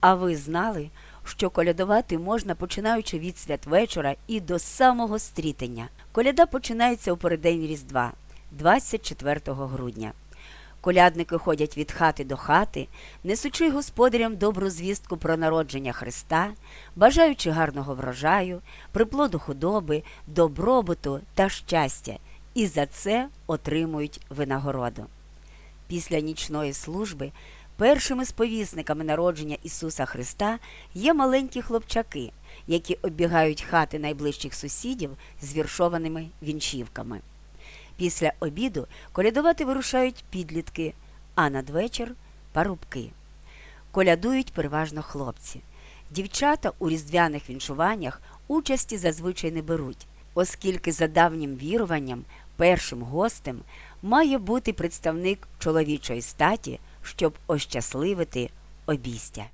А ви знали, що колядувати можна починаючи від святвечора і до самого стрітення. Коляда починається у переддень Різдва, 24 грудня. Колядники ходять від хати до хати, несучи господарям добру звістку про народження Христа, бажаючи гарного врожаю, приплоду худоби, добробуту та щастя, і за це отримують винагороду. Після нічної служби першими сповісниками народження Ісуса Христа є маленькі хлопчаки, які оббігають хати найближчих сусідів з віршованими вінчівками. Після обіду колядувати вирушають підлітки, а надвечір парубки. Колядують переважно хлопці. Дівчата у різдвяних віншуваннях участі зазвичай не беруть, оскільки за давнім віруванням першим гостем має бути представник чоловічої статі, щоб ощасливити обістя.